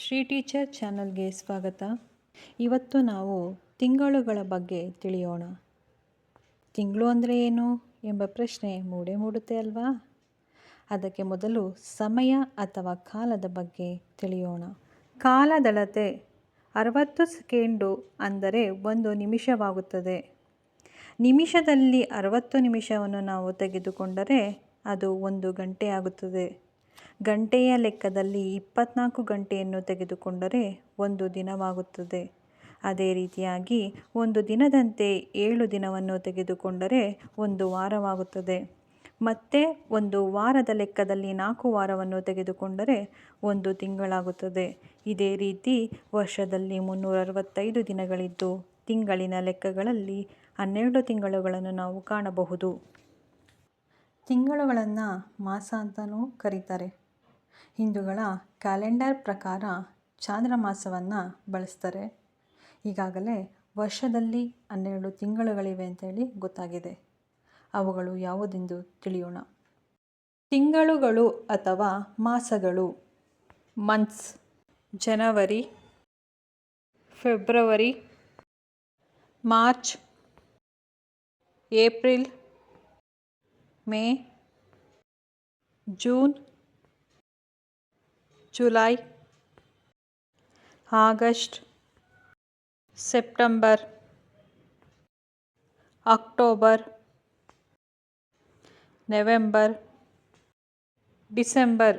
Shri teacher ಚಾನಲ್ಗೆ ಸ್ವಾಗತ. ಇವತ್ತು ನಾವು ತಿಂಗಳುಗಳ ಬಗ್ಗೆ ತಿಳಿಯೋಣ. ತಿಂಗಳು ಅಂದರೆ ಏನು ಎಂಬ ಪ್ರಶ್ನೆ ಮೂಡೆ ಮೂಡುತ್ತೆ ಅಲ್ವಾ? ಅದಕ್ಕೆ ಮೊದಲು ಸಮಯ ಅಥವಾ ಕಾಲದ ಬಗ್ಗೆ ತಿಳಿಯೋಣ. ಕಾಲದಳತೆ ಅರವತ್ತು ಸೆಕೆಂಡು ಅಂದರೆ ಒಂದು ನಿಮಿಷವಾಗುತ್ತದೆ. ನಿಮಿಷದಲ್ಲಿ ಅರವತ್ತು ನಿಮಿಷವನ್ನು ನಾವು ತೆಗೆದುಕೊಂಡರೆ ಅದು ಒಂದು ಗಂಟೆ ಆಗುತ್ತದೆ. ಗಂಟೆಯ ಲೆಕ್ಕದಲ್ಲಿ ಇಪ್ಪತ್ನಾಲ್ಕು ಗಂಟೆಯನ್ನು ತೆಗೆದುಕೊಂಡರೆ ಒಂದು ದಿನವಾಗುತ್ತದೆ. ಅದೇ ರೀತಿಯಾಗಿ ಒಂದು ದಿನದಂತೆ ಏಳು ದಿನವನ್ನು ತೆಗೆದುಕೊಂಡರೆ ಒಂದು ವಾರವಾಗುತ್ತದೆ. ಮತ್ತೆ ಒಂದು ವಾರದ ಲೆಕ್ಕದಲ್ಲಿ ನಾಲ್ಕು ವಾರವನ್ನು ತೆಗೆದುಕೊಂಡರೆ ಒಂದು ತಿಂಗಳಾಗುತ್ತದೆ. ಇದೇ ರೀತಿ ವರ್ಷದಲ್ಲಿ ಮುನ್ನೂರ ಅರವತ್ತೈದು ದಿನಗಳಿದ್ದು, ತಿಂಗಳಿನ ಲೆಕ್ಕಗಳಲ್ಲಿ ಹನ್ನೆರಡು ತಿಂಗಳುಗಳನ್ನು ನಾವು ಕಾಣಬಹುದು. ತಿಂಗಳುಗಳನ್ನು ಮಾಸ ಅಂತಲೂ ಕರೀತಾರೆ. ಹಿಂದೂಗಳ ಕ್ಯಾಲೆಂಡರ್ ಪ್ರಕಾರ ಚಾಂದ್ರಮಾಸವನ್ನು ಬಳಸ್ತಾರೆ. ಈಗಾಗಲೇ ವರ್ಷದಲ್ಲಿ ಹನ್ನೆರಡು ತಿಂಗಳುಗಳಿವೆ ಅಂತೇಳಿ ಗೊತ್ತಾಗಿದೆ. ಅವುಗಳು ಯಾವುದೆಂದು ತಿಳಿಯೋಣ. ತಿಂಗಳುಗಳು ಅಥವಾ ಮಾಸಗಳು. Months. January. February. March. April. May June July August September October November December.